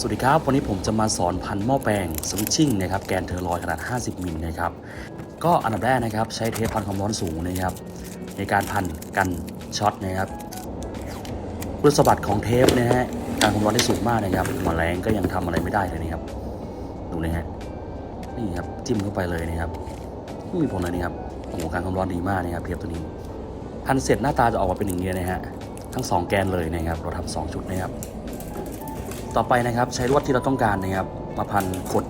สวัสดีครับ วันนี้ผมจะมาสอนพันหม้อแปลงสวิตชิ่งนะครับแกนเทอร์ลอยขนาด 50 มิลนะครับก็อันดับแรกนะครับ ใช้เทปพันความร้อนสูงนะครับ ในการพันกันช็อตนะครับคุณสมบัติของเทปนะฮะการความร้อนได้สูงมากนะครับแมลงก็ยังทำอะไรไม่ได้เลยนะครับดูนะฮะนี่ครับจิ้มเข้าไปเลยนะครับไม่มีผลเลยนะครับโอ้โหการความร้อนดีมากนะครับเทปตัวนี้พันเสร็จหน้าตาจะออกมาเป็นอย่างนี้นะฮะทั้งสองแกนเลยนะครับเราทำสองชุดนะครับ ต่อไปนะครับใช้ลวดที่เราต้องการนะครับ มาพันขด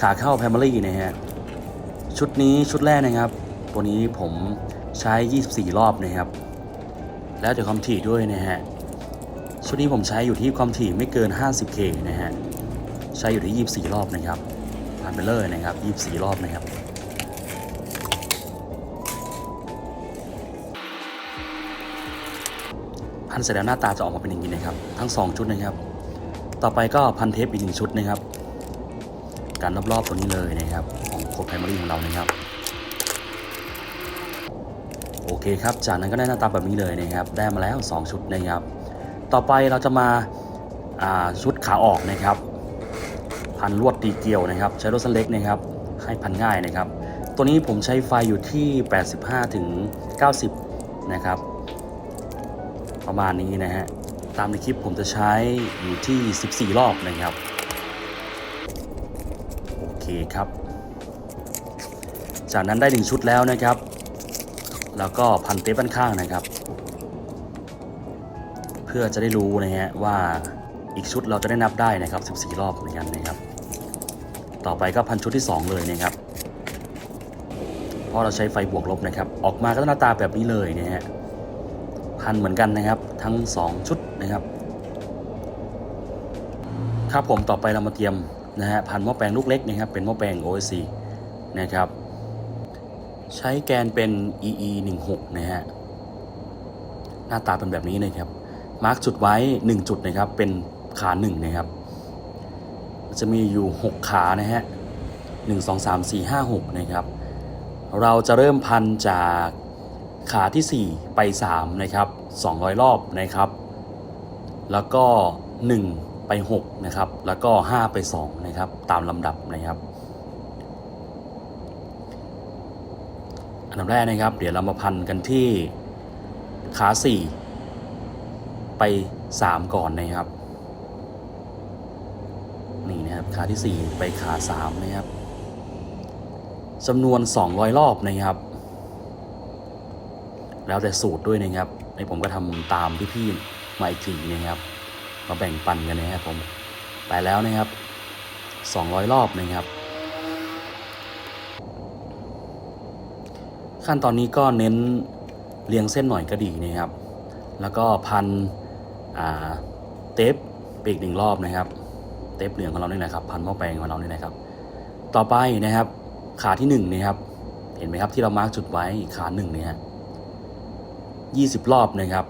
ขาเข้าแพมเบอรี่นะฮะชุดนี้ชุดแรกนะครับ ตัวนี้ผมใช้ 24 รอบนะครับ แล้วแต่ความถี่ด้วยนะฮะชุดนี้ผมใช้อยู่ที่ความถี่ไม่เกิน 50K นะฮะใช้อยู่ที่ 24 รอบนะครับพันไปเลยนะครับ 24 รอบนะครับพันเสร็จแล้วหน้าตาจะออกมาเป็นอย่างนี้นะครับ ทั้ง 2 ชุดนะครับ ต่อไปก็พันเทปอีกหนึ่งชุดนะครับ การรอบๆตัวนี้เลยนะครับ ของโคดไพรมารีของเรานะครับ โอเคครับ จากนั้นก็ได้หน้าตาแบบนี้เลยนะครับ ได้มาแล้ว 2 ชุดนะครับ ต่อไปเราจะมาาชุดขาออกนะครับ พันลวดตีเกลียวนะครับ ใช้รถสนเล็กนะครับ ให้พันง่ายนะครับ ตัวนี้ผมใช้ไฟอยู่ที่ 85ถึง90 นะครับ ประมาณนี้นะฮะ ตามในคลิปผมจะใช้อยู่ที่ 14 รอบนะครับ โอเคครับ จากนั้นได้ 1 ชุดแล้วนะครับ แล้วก็พันเทปด้านข้างนะครับ เพื่อจะได้รู้นะฮะว่าอีกชุดเราจะได้นับได้นะครับ 14 รอบเหมือนกันนะครับ ต่อไปก็พันชุดที่ 2 เลยนะครับ เพราะเราใช้ไฟบวกลบนะครับ ออกมาก็หน้าตาแบบนี้เลยนะฮะันเหมือนกันนะครับ ทั้ง 2 ชุดนะครับ ครับผมต่อไปเรามาเตรียมนะฮะพันหม้อแปลงลูกเล็กนะครับ เป็นหม้อแปลง OSC นะครับ ใช้แกนเป็น EE 1 6นะฮะหน้าตาเป็นแบบนี้นะครับ มาร์กจุดไว้ 1 จุดนะครับ เป็นขา1นะครับ จะมีอยู่ 6 ขานะฮะ1 2 3 4 5 6นะครับ เราจะเริ่มพันจาก ขาที่ 4 ไป 3 นะครับ 200 รอบนะครับ แล้วก็ 1 ไป 6 นะครับ แล้วก็ 5 ไป 2 นะครับ ตามลำดับนะครับ อันดับแรกนะครับ เดี๋ยวเรามาพันกันที่ขา 4 ไป 3 ก่อนนะครับ นี่นะครับ ขาที่ 4 ไปขา 3 นะครับจำนวน 200 รอบนะครับ แล้วแต่สูตรด้วยนะครับในผมก็ทำตามพี่ๆมาอีกทีนะครับ มาแบ่งปันกันนะครับผมไปแล้วนะครับ 200 รอบนะครับ ขั้นตอนนี้ก็เน้นเรียงเส้นหน่อยก็ดีนะครับ แล้วก็พันเทปปอีกหนึ่งรอบนะครับ เทปเหลืองของเรานี่นะครับ พันหม้อแปลงของเรานี่นะครับ ต่อไปนะครับ ขาที่หนึ่งนะครับ เห็นไหมครับที่เรามาร์กจุดไว้ขาหนึ่งเนี่ย 20 รอบนะครับ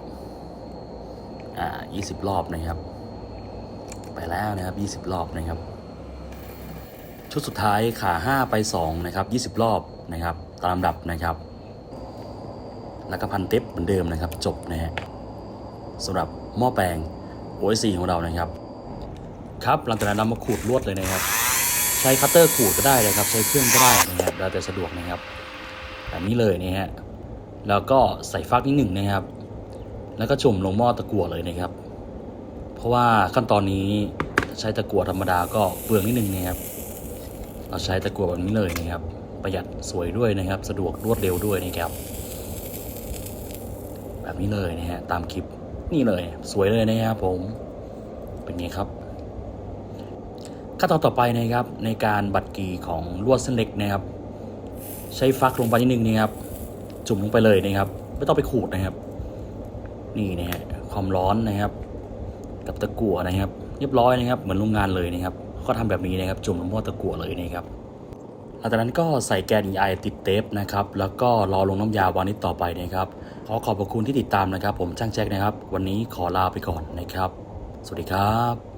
อ่า 20 รอบนะครับ ไปแล้วนะครับ 20 รอบนะครับ ชุดสุดท้ายขา 5 ไป 2 นะครับ 20 รอบนะครับ ตามลำดับนะครับ แล้วก็พันเต็ปเหมือนเดิมนะครับ จบนะฮะสำหรับหม้อแปลง OSC ของเรานะครับ ครับหลังจากนั้นเรามาขูดลวดเลยนะครับ ใช้คัตเตอร์ขูดก็ได้นะครับ ใช้เครื่องก็ได้นะครับแล้วแต่สะดวกนะครับแบบนี้เลยนะฮะ แล้วก็ใส่ฟักนิดหนึ่งนะครับ แล้วก็จุ่มลงหม้อตะกั่วเลยนะครับ เพราะว่าขั้นตอนนี้ใช้ตะกั่วธรรมดาก็เปลืองนิดนึงนะครับ เราใช้ตะกั่วแบบนี้เลยนะครับ ประหยัดสวยด้วยนะครับ สะดวกรวดเร็วด้วยนะครับ แบบนี้เลยนะฮะตามคลิปนี่เลยสวยเลยนะครับผมเป็นไงครับขั้นตอนต่อไปนะครับในการบัดกีของลวดเส้นเล็กนะครับ ใช้ฟักลงไปนิดนึงนะครับ จุ่มลงไปเลยนะครับ ไม่ต้องไปขูดนะครับ นี่นะฮะความร้อนนะครับ กับตะกั่วนะครับ เรียบร้อยนะครับ เหมือนโรงงานเลยนะครับก็ทำแบบนี้นะครับ จุ่มลงหม้อตะกั่วเลยนะครับหลังจากนั้นก็ใส่แกน EI ติดเทปนะครับ แล้วก็รอลงน้ำยาวานิชต่อไปนะครับขอขอบพระคุณที่ติดตามนะครับ ผมช่างแจ็คนะครับ วันนี้ขอลาไปก่อนนะครับ สวัสดีครับ